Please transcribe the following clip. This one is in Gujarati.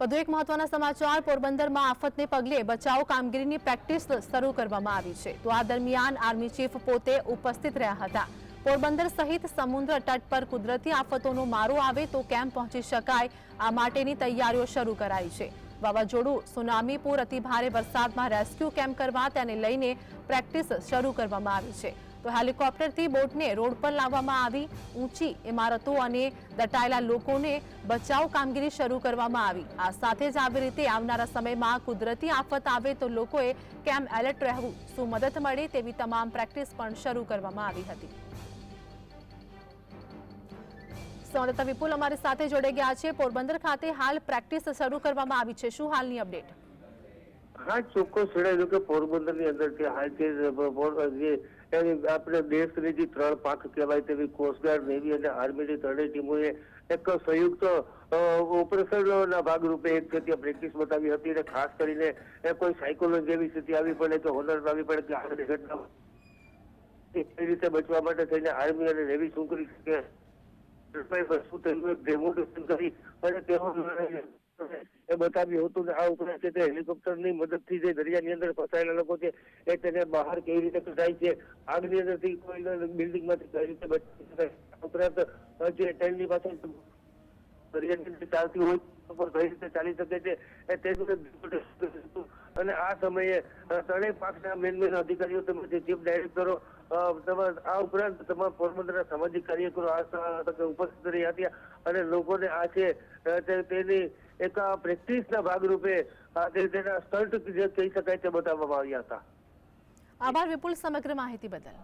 વધુ એક મહત્વના સમાચાર, પોરબંદરમાં આફતને પગલે બચાવ કામગીરીની પ્રેક્ટિસ શરૂ કરવામાં આવી છે. તો આ દરમિયાન આર્મી ચીફ પોતે ઉપસ્થિત રહ્યા હતા. પોરબંદર સહિત સમુદ્ર તટ પર કુદરતી આફતોનો મારો આવે તો કેમ પહોંચી શકાય? આ માટેની તૈયારીઓ શરૂ કરાઈ છે. વાવાઝોડું, સુનામી પૂર અતિ ભારે વરસાદમાં રેસ્ક્યુ કેમ્પ કરવા તેને લઈને પ્રેક્ટિસ શરૂ કરવામાં આવી છે. તો હેલિકોપ્ટરથી બોટને રોડ પર લાવવામાં આવી ઊંચી ઇમારતો અને દટાયેલા લોકોને બચાવ કામગીરી શરૂ કરવામાં આવી. આ સાથે જ આવી રીતે આવનારા સમયમાં કુદરતી આફત આવે તો લોકોએ કેમ એલર્ટ રહેવું, શું મદદ મળે તેવી તમામ પ્રેક્ટિસ પણ શરૂ કરવામાં આવી હતી. સંવાદદાતા વિપુલ, અમારી સાથે જોડે ગયા છે પોરબંદર ખાતે હાલ પ્રેક્ટિસ શરૂ કરવામાં આવી છે. શું હાલની અપડેટ? હા, ચોક્કસ જણાવ્યું કે પોરબંદરની અંદર જે હાઈ જે એની આપણે દેશની જે ત્રણ પાંખ કહેવાય તેવી કોસ્ટગાર્ડ નેવી અને આર્મીની ત્રણેય ટીમોએ એક સંયુક્ત ઓપરેશન ના ભાગરૂપે એક જગ્યા પ્રેક્ટિસ બતાવી હતી અને ખાસ કરીને કોઈ સાયકોલોજી જેવી સ્થિતિ આવી પડે કે હોનર આવી પડે કે આગળ ઘટના એ રીતે બચવા માટે થઈને આર્મી અને નેવી શું કરી શકે? શું થયું ડેમોન્સ્ટ્રેશન કરી અને તેઓ એ બતાવ્યું હતું કે આ ઉપરાંત તે હેલિકોપ્ટરની મદદથી જે દરિયાની અંદર ફસાયેલા લોકો છે, એ તેને બહાર કેવી રીતે કઢાય છે? આગની અંદરથી કોઈ બિલ્ડિંગમાંથી કઈ રીતે બચી શકાય? ઉપરાંત જે ટ્રેનની પાસે દરિયાની અંદર ચાલતી હોય પર કઈ રીતે ચાલી શકે છે? તે અને આ સમયે ત્રણેય પાકના મેન મેન અધિકારીઓ તેમજ ચીફ ડાયરેક્ટરો આ ઉપરાંત તમામ પોરબંદરના સામાજિક કાર્યકરો આ તકે ઉપસ્થિત રહ્યા હતા અને લોકોને આ છે તેની એક પ્રેક્ટિસના ભાગરૂપે તેના સ્ટન્ટ જે કહી શકાય તે બતાવવામાં આવ્યા હતા. આભાર વિપુલ સમગ્ર માહિતી બદલ.